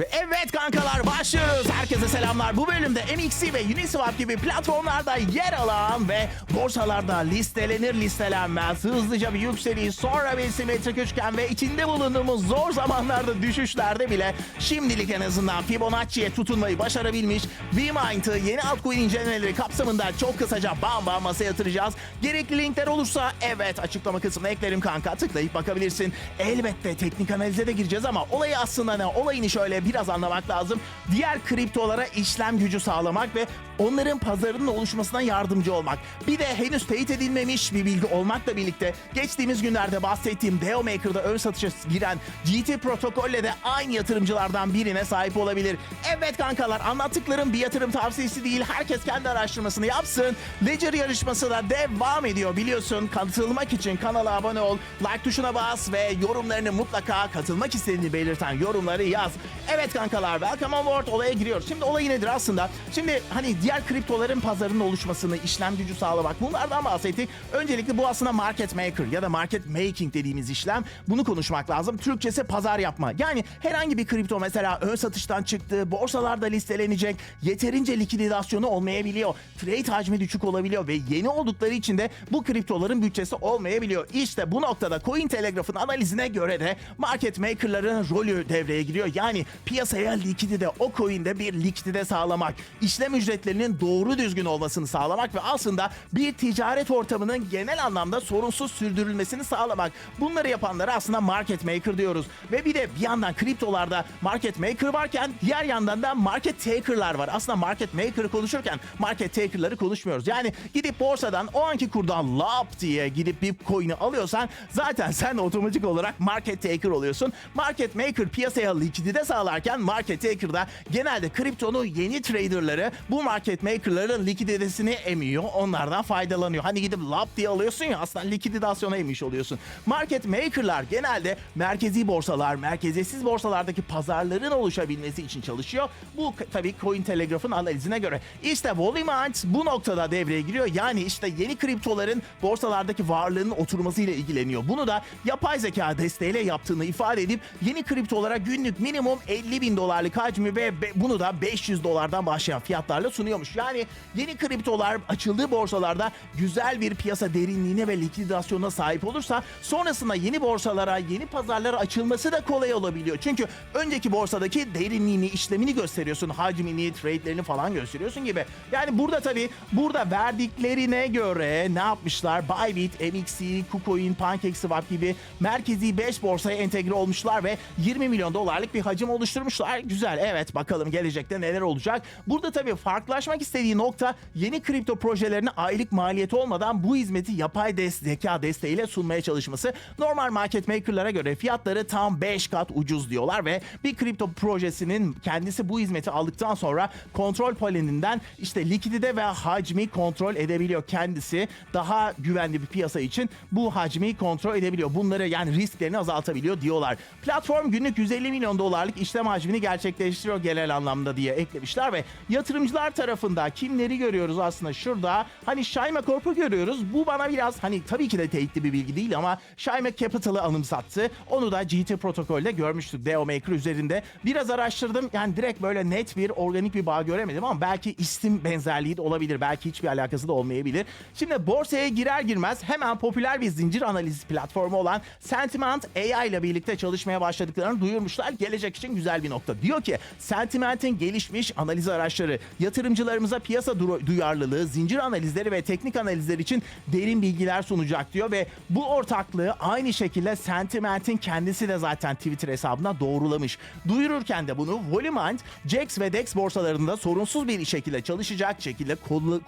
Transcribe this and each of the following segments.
Ve evet kankalar başlıyoruz. Herkese selamlar. Bu bölümde MXC ve Uniswap gibi platformlarda yer alan ve borsalarda listelenir listelenmez hızlıca bir yükseliş sonra bir simetrik üçgen ve içinde bulunduğumuz zor zamanlarda düşüşlerde bile şimdilik en azından Fibonacci'ye tutunmayı başarabilmiş VMind'ı yeni altcoin incelemeleri kapsamında çok kısaca bam bam masaya yatıracağız. Gerekli linkler olursa evet açıklama kısmına eklerim kanka tıklayıp bakabilirsin. Elbette teknik analize de gireceğiz ama olayı aslında ne? Olayını şöyle biraz anlamak lazım. Diğer kriptolara işlem gücü sağlamak ve onların pazarının oluşmasına yardımcı olmak. Bir de henüz teyit edilmemiş bir bilgi olmakla birlikte geçtiğimiz günlerde bahsettiğim Deo Maker'da ön satışa giren GT protokolle de aynı yatırımcılardan birine sahip olabilir. Evet kankalar anlattıklarım bir yatırım tavsiyesi değil. Herkes kendi araştırmasını yapsın. Ledger yarışması da devam ediyor biliyorsun. Katılmak için kanala abone ol, like tuşuna bas ve yorumlarını mutlaka katılmak istediğini belirten yorumları yaz. Evet kankalar welcome on board olaya giriyoruz. Şimdi olay nedir aslında? Şimdi hani diğer kriptoların pazarının oluşmasını, işlem gücü sağlamak bunlardan bahsettik. Öncelikle bu aslında market maker ya da market making dediğimiz işlem. Bunu konuşmak lazım. Türkçesi pazar yapma. Yani herhangi bir kripto mesela ön satıştan çıktı, borsalarda listelenecek, yeterince likidasyonu olmayabiliyor. Trade hacmi düşük olabiliyor ve yeni oldukları için de bu kriptoların bütçesi olmayabiliyor. İşte bu noktada Cointelegraph'ın analizine göre de market maker'ların rolü devreye giriyor. Yani piyasaya likidite, o coin'de bir likidite sağlamak, işlem ücretlerinin doğru düzgün olmasını sağlamak ve aslında bir ticaret ortamının genel anlamda sorunsuz sürdürülmesini sağlamak. Bunları yapanlara aslında market maker diyoruz. Ve bir de bir yandan kriptolarda market maker varken diğer yandan da market taker'lar var. Aslında market maker'ı konuşurken market taker'ları konuşmuyoruz. Yani gidip borsadan o anki kurdan lap diye gidip bir coin'i alıyorsan zaten sen otomatik olarak market taker oluyorsun. Market maker piyasaya likidite sağlarken market taker da genelde kriptonun yeni traderları bu market maker'ların likiditesini emiyor. Onlardan faydalanıyor. Hani gidip lap diye alıyorsun ya aslında likidasyona emiş oluyorsun. Market maker'lar genelde merkezi borsalar, merkeziyetsiz borsalardaki pazarların oluşabilmesi için çalışıyor. Bu tabii Cointelegraph'ın analizine göre. İşte Volimant bu noktada devreye giriyor. Yani işte yeni kriptoların borsalardaki varlığının oturmasıyla ilgileniyor. Bunu da yapay zeka desteğiyle yaptığını ifade edip yeni kriptolara günlük minimum 50 bin dolarlık hacmi ve bunu da 500 dolardan başlayan fiyatlarla sunuyormuş. Yani yeni kriptolar açıldığı borsalarda güzel bir piyasa derinliğine ve likidasyona sahip olursa sonrasında yeni borsalara, yeni pazarlara açılması da kolay olabiliyor. Çünkü önceki borsadaki derinliğini, işlemini gösteriyorsun, hacmini, trade'lerini falan gösteriyorsun gibi. Yani burada tabii burada verdiklerine göre ne yapmışlar? Bybit, MXC, KuCoin, PancakeSwap gibi merkezi 5 borsaya entegre olmuşlar ve 20 milyon dolarlık bir hacim oluşturmuşlar. Güzel evet bakalım gelecekte neler olacak. Burada tabii farklılaşmak istediği nokta yeni kripto projelerine aylık maliyeti olmadan bu hizmeti yapay des zeka desteğiyle sunmaya çalışması. Normal market maker'lara göre fiyatları tam 5 kat ucuz diyorlar ve bir kripto projesinin kendisi bu hizmeti aldıktan sonra kontrol panelinden işte likidite ve hacmi kontrol edebiliyor kendisi. Daha güvenli bir piyasa için bu hacmi kontrol edebiliyor. Bunları yani risklerini azaltabiliyor diyorlar. Platform günlük 150 milyon dolarlık işlem hacmini gerçekleştiriyor genel anlamda diye eklemişler ve yatırımcılar tarafında kimleri görüyoruz aslında şurada hani Şayma Corp'u görüyoruz. Bu bana biraz hani tabii ki de teyitli bir bilgi değil ama Şayma Capital'ı anımsattı. Onu da GT protokolde görmüştük Deo Maker üzerinde. Biraz araştırdım yani direkt böyle net bir organik bir bağ göremedim ama belki isim benzerliği de olabilir. Belki hiçbir alakası da olmayabilir. Şimdi borsaya girer girmez hemen popüler bir zincir analiz platformu olan Sentiment AI ile birlikte çalışmaya başladıklarını duyurmuşlar. Gelecek için güzel bir nokta. Diyor ki Sentiment'in gelişmiş analiz araçları yatırımcılarımıza piyasa du- duyarlılığı, zincir analizleri ve teknik analizler için derin bilgiler sunacak diyor ve bu ortaklığı aynı şekilde Sentiment'in kendisi de zaten Twitter hesabına doğrulamış. Duyururken de bunu Volimant, Jax ve DEX borsalarında sorunsuz bir şekilde çalışacak şekilde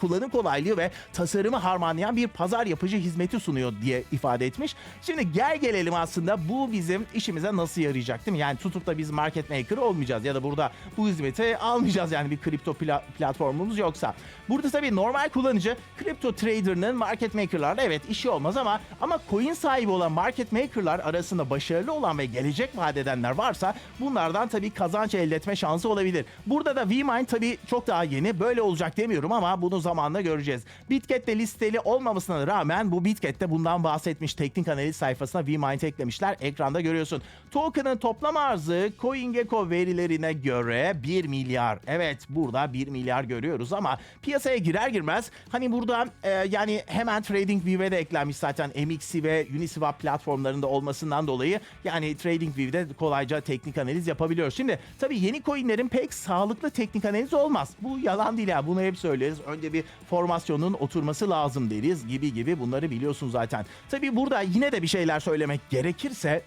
kullanım kolaylığı ve tasarımı harmanlayan bir pazar yapıcı hizmeti sunuyor diye ifade etmiş. Şimdi gel gelelim aslında bu bizim işimize nasıl yarayacak değil mi? Yani tutup da biz market maker olmayacağız ya da burada bu hizmeti almayacağız yani bir kripto pla- platformumuz yoksa. Burada tabii normal kullanıcı kripto trader'ının market maker'larla evet işi olmaz ama ama coin sahibi olan market maker'lar arasında başarılı olan ve gelecek vaat edenler varsa bunlardan tabii kazanç elde etme şansı olabilir. Burada da VMine tabii çok daha yeni. Böyle olacak demiyorum ama bunu zamanla göreceğiz. Bitget'te listeli olmamasına rağmen bu Bitget'te bundan bahsetmiş teknik analiz sayfasına VMine eklemişler. Ekranda görüyorsun. Token'ın toplam arzı CoinGecko verilerine göre 1 milyar. Evet burada 1 milyar görüyoruz ama piyasaya girer girmez hani burada e, yani hemen TradingView'e de eklenmiş zaten MXC ve Uniswap platformlarında olmasından dolayı yani TradingView'de kolayca teknik analiz yapabiliyoruz. Şimdi tabii yeni coinlerin pek sağlıklı teknik analiz olmaz. Bu yalan değil ya bunu hep söyleriz. Önce bir formasyonun oturması lazım deriz gibi gibi bunları biliyorsun zaten. Tabii burada yine de bir şeyler söylemek gerekirse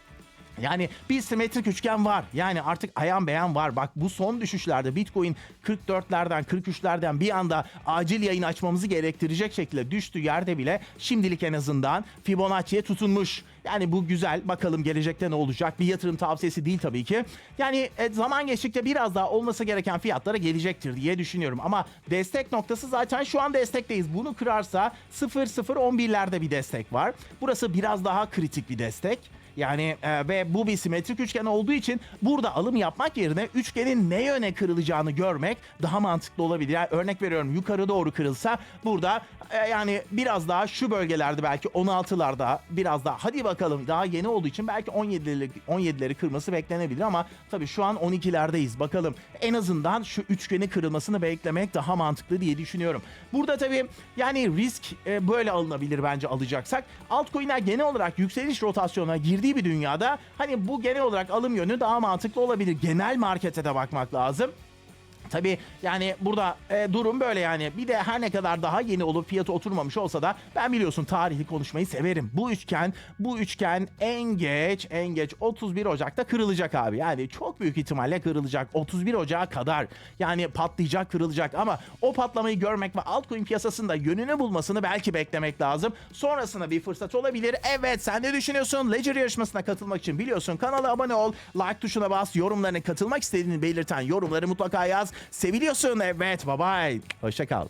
yani bir simetrik üçgen var. Yani artık ayan beyan var. Bak bu son düşüşlerde Bitcoin 44'lerden 43'lerden bir anda acil yayın açmamızı gerektirecek şekilde düştü yerde bile şimdilik en azından Fibonacci'ye tutunmuş. Yani bu güzel. Bakalım gelecekte ne olacak? Bir yatırım tavsiyesi değil tabii ki. Yani e, zaman geçtikçe biraz daha olması gereken fiyatlara gelecektir diye düşünüyorum. Ama destek noktası zaten şu an destekteyiz. Bunu kırarsa 0-0-11'lerde bir destek var. Burası biraz daha kritik bir destek. Yani e, ve bu bir simetrik üçgen olduğu için burada alım yapmak yerine üçgenin ne yöne kırılacağını görmek daha mantıklı olabilir. Yani örnek veriyorum yukarı doğru kırılsa burada e, yani biraz daha şu bölgelerde belki 16'larda biraz daha hadi bakalım daha yeni olduğu için belki 17'leri 17'leri kırması beklenebilir ama tabii şu an 12'lerdeyiz. Bakalım en azından şu üçgeni kırılmasını beklemek daha mantıklı diye düşünüyorum. Burada tabii yani risk e, böyle alınabilir bence alacaksak. Altcoin'ler genel olarak yükseliş rotasyonuna girdiği bir dünyada hani bu genel olarak alım yönü daha mantıklı olabilir. Genel markete de bakmak lazım. Tabii yani burada e, durum böyle yani. Bir de her ne kadar daha yeni olup fiyatı oturmamış olsa da ben biliyorsun tarihli konuşmayı severim. Bu üçgen, bu üçgen en geç, en geç 31 Ocak'ta kırılacak abi. Yani çok büyük ihtimalle kırılacak. 31 Ocak'a kadar yani patlayacak, kırılacak ama o patlamayı görmek ve altcoin piyasasında yönünü bulmasını belki beklemek lazım. Sonrasında bir fırsat olabilir. Evet sen ne düşünüyorsun? Ledger yarışmasına katılmak için biliyorsun kanala abone ol, like tuşuna bas, yorumlarına katılmak istediğini belirten yorumları mutlaka yaz. Seviliyorsun evet bye bye. Hoşça kal.